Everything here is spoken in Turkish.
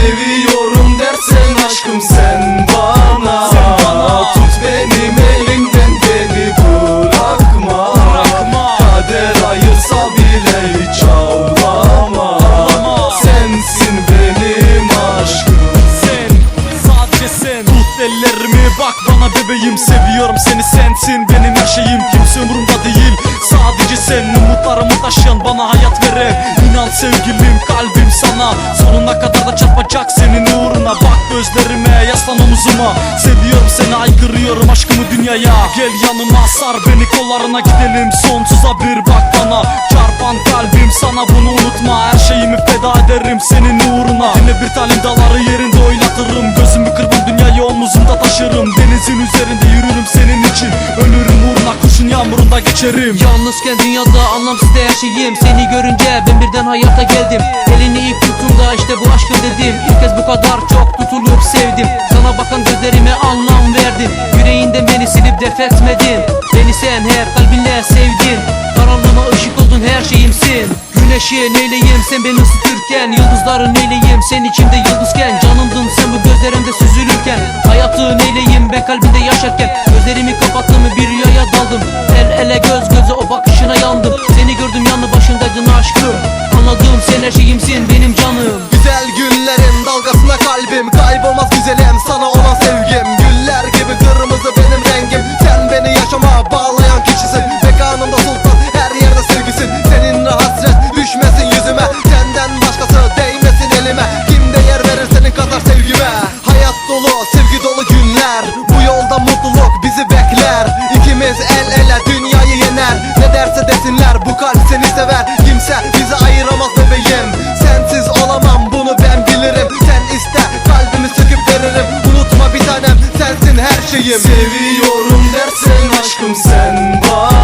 seviyorum dersen aşkım sen bana, Tut benim elimden beni bırakma, Kader ayırsa bile hiç ağlama, Sensin benim aşkım. Sen Sadece sen Tut ellerimi bak bana bebeğim. Seviyorum seni sensin benim her şeyim. Kimse umurumda değil. Sadece sen umutlarımı taşıyan bana hayat veren sevgilim kalbim sana. Sonuna kadar da çarpacak senin uğruna. Bak gözlerime yaslan omuzuma Seviyorum seni aykırıyorum aşkımı dünyaya. Gel yanıma sar beni kollarına gidelim. Sonsuza bir bak bana. Çarpan kalbim sana bunu unutma. Her şeyimi feda ederim senin uğruna. Yine bir tanem daları yerinde oynatırım. Gözümü kırpın dünyayı omuzumda taşırım. Denizin üzerinde yürürüm senin için. Ölürüm uğruna kuşun yağmurunda geçerim. Yalnızken dünyada anlamsız her şeyim. Seni görünce ben birden etmedin Beni sen hep kalbinle sevdin. Karanlığıma ışık oldun her şeyimsin. Güneşi neyleyim sen beni ısıtırken. Yıldızları neyleyim sen içimde yıldızken. Canımdın sen bu gözlerimde süzülürken. Hayatı neyleyim ben kalbinde yaşarken. Gözlerimi kapattım bir rüyaya daldım. El ele göz göze o bakışına yandım. Seni gördüm yanı başındaydın aşkım. Anladım sen her şeyimsin benim canım. Güzel günlerin dalgasına kalbim. Kaybolmaz güzelim sana olan sevgim. Güller gibi kırmızı yaşama bağlayan kişisin Mekanımda sultan her yerde sevgisin Seninle hasret düşmesin yüzüme. Senden başkası değmesin elime. Kim değer verir senin kadar sevgime? Hayat dolu sevgi dolu günler. Bu yolda mutluluk bizi bekler. İkimiz el ele dünyayı yener. Ne derse desinler bu kalp seni sever. Kimse bizi ayıramaz bebeğim. Sensiz olamam bunu ben bilirim. Sen iste kalbimi söküp veririm. Unutma bir tanem sensin her şeyim. Seviyorum aşkım sen bana